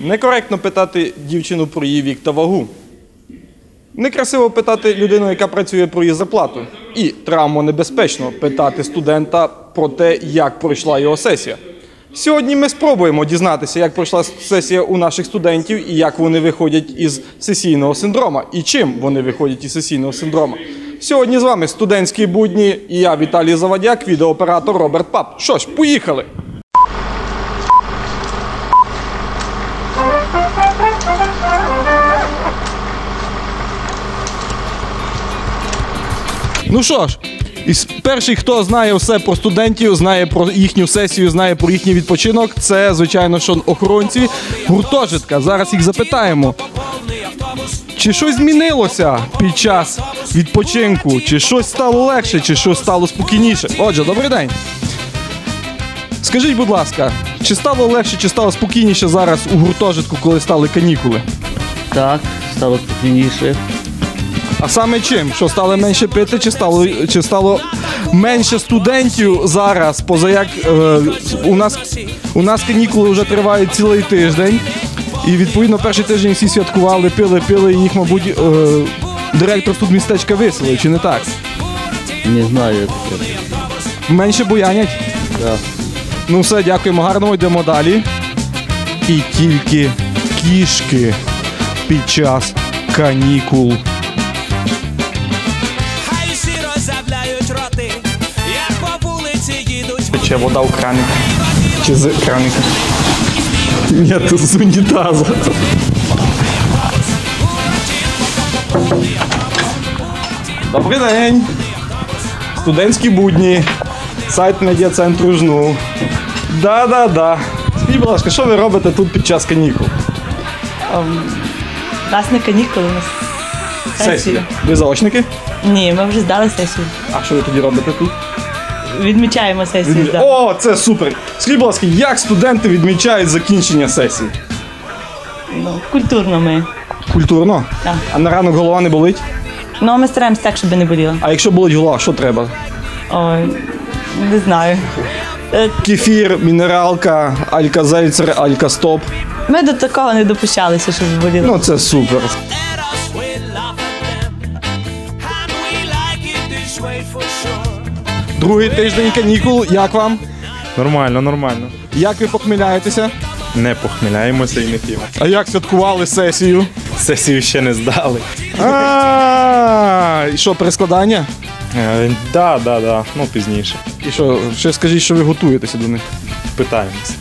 Некоректно питати дівчину про її вік та вагу. Некрасиво питати людину, яка працює про її зарплату. І травмонебезпечно питати студента про те, як пройшла його сесія. Сьогодні ми спробуємо дізнатися, як пройшла сесія у наших студентів і як вони виходять із сесійного синдрома, і чим вони виходять із сесійного синдрома. Сьогодні з вами студентські будні, і я Віталій Завадяк, відеооператор Роберт Пап. Що ж, поїхали! Ну що ж, із перший, хто знає все про студентів, знає про їхню сесію, знає про їхній відпочинок, це, звичайно, що охоронці гуртожитка. Зараз їх запитаємо. Чи щось змінилося під час відпочинку? Чи щось стало легше, чи щось стало спокійніше? Отже, добрий день. Скажіть, будь ласка, чи стало легше, чи стало спокійніше зараз у гуртожитку, коли стали канікули? Так, стало спокійніше. А саме чим? Що стало менше пити, чи стало, чи стало менше студентів зараз? Поза як е, у нас у нас канікули вже тривають цілий тиждень. І відповідно перший тиждень всі святкували, пили, пили, і їх, мабуть, е, директор студмістечка виселив, чи не так? Не знаю, як це. Менше буянять. Так. Ну все, дякуємо, гарно йдемо далі. І тільки кішки під час канікул. Тече вода у краник. Чи з краника? Ні, тут з унітаза. Добрий день. Студентські будні. Сайт медіа-центру жну. Да-да-да. Скажіть, будь ласка, що ви робите тут під час канікул? У нас не канікули, у нас сесія. Сесія. Ви заочники? Ні, ми вже здали сесію. А що ви тоді робите тут? Відмічаємо сесію. Відмі- да. О, це супер! Скажіть, будь ласка, як студенти відмічають закінчення сесії? Ну, культурно ми. Культурно? Так. А на ранок голова не болить? Ну, а ми стараємося так, щоб не боліло. А якщо болить голова, що треба? Ой, не знаю. Е, Кефір, мінералка, алька-зельцер, алька-стоп. Ми до такого не допущалися, щоб боліло. Ну це супер. Другий тиждень канікул. Як вам? Нормально, нормально. Як ви похміляєтеся? Не похміляємося і не п'ємо. А як святкували сесію? Сесію ще не здали. А, І що, перескладання? Так, так, да, да. Ну пізніше. І що, ще скажіть, що ви готуєтеся до них? Питаємось.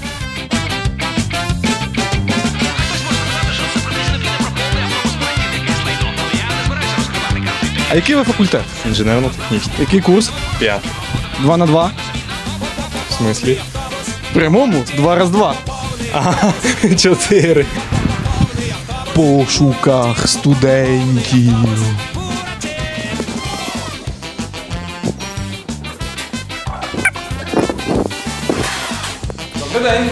А який ви факультет? Інженерно-технічний. Який курс? П'ятий. Два на два? В смислі? В прямому? Два раз два. Чотири. пошуках студентів. Добрий день.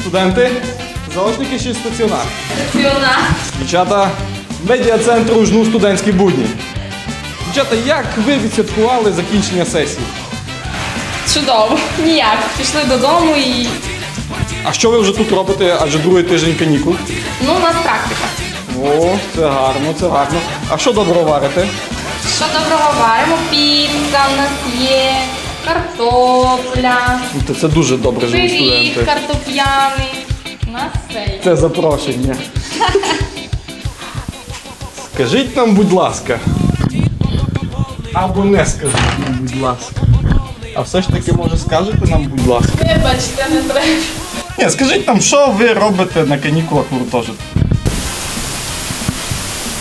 Студенти, заочники чи стаціонар? Стаціонар. Дівчата, медіа-центру жну студентські будні. Дівчата, як ви відсвяткували закінчення сесії? Чудово. Ніяк. Пішли додому і. А що ви вже тут робите? Адже другий тиждень канікул. Ну, у нас практика. О, це гарно, це гарно. А що добро варите? Що доброго варимо? Піца в нас є, картопля, Ну, то Це дуже добре живуть пиріг студенти. картопляний. У нас все є. Це запрошення. Скажіть нам, будь ласка. Або не скажіть нам, будь ласка. А все ж таки, може, скажете нам, будь ласка. Вибачте, не треба. Ні, скажіть нам, що ви робите на канікулах у гуртожитку?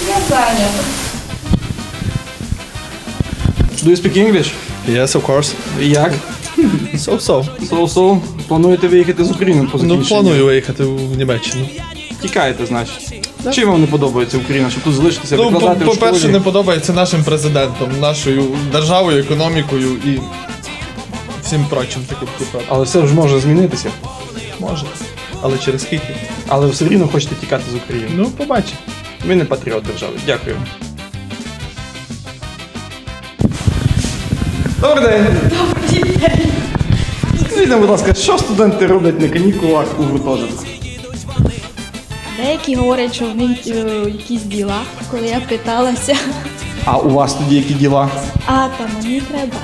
Я зайнята. Do you speak English? Yes, of course. Як? So-so. So-so. Плануєте виїхати з України по Ну, закінченню? планую виїхати в Німеччину. Тікаєте, значить. Чим вам не подобається Україна, щоб тут залишитися, Ну, по- викладати в по-перше, школі? не подобається нашим президентом, нашою державою, економікою і всім прочим таким типу. Але все ж може змінитися. Може. Але через скільки? Але все рівно хочете тікати з України. Ну, побачимо. Ви не патріот держави. Дякую. Добрий день. Добрий день. Скажіть нам, будь ласка, що студенти роблять на канікулах у гуртожитку? Деякі говорять, що в них е, якісь діла, коли я питалася. А у вас тоді які діла? А там мені треба.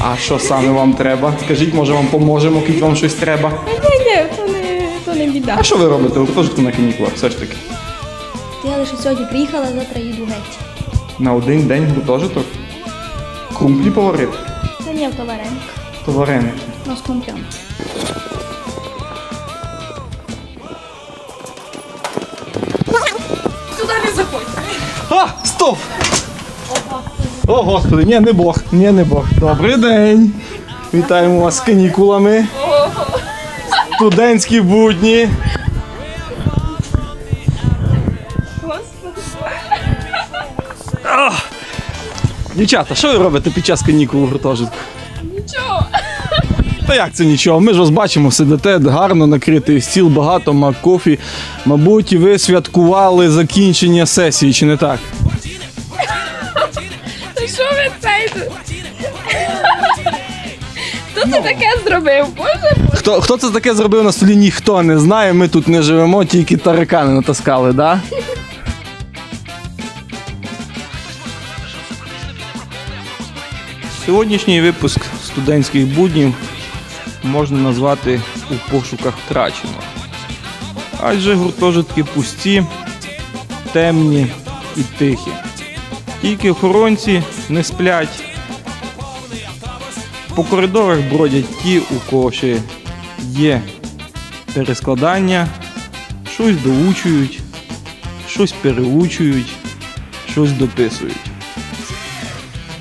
А що саме вам треба? Скажіть, може вам поможемо, коли вам щось треба? Ні, ні, то не, то не біда. А що ви робите у гуртожитку на канікулах? Все ж таки. Я лише сьогодні приїхала, завтра їду геть. На один день гуртожиток? Крумплі поварити? Це ні автоваренник. То вареники. Ну, з комп'ям. А, стоп! О, господи, ні, не Бог, ні, не Бог. Добрий день. Вітаємо вас з канікулами. Студентські будні. Дівчата, що ви робите під час канікул у гуртожитку? Та як це нічого? Ми ж вас бачимо, сидите гарно накритий стіл, багато мак кофі. Мабуть, ви святкували закінчення сесії, чи не так? Що ви цей? Хто це таке зробив? Боже, Хто, хто це таке зробив на столі, ніхто не знає. Ми тут не живемо, тільки таракани натаскали, да? Сьогоднішній випуск студентських буднів можна назвати у пошуках втраченого. Адже гуртожитки пусті, темні і тихі. Тільки охоронці не сплять. По коридорах бродять ті, у кого ще є перескладання, щось доучують, щось переучують, щось дописують.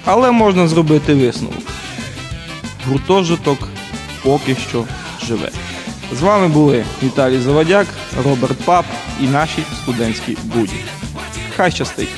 Але можна зробити висновок. Гуртожиток поки що живе. З вами були Віталій Заводяк, Роберт Пап і наші студентські буді. Хай щастить!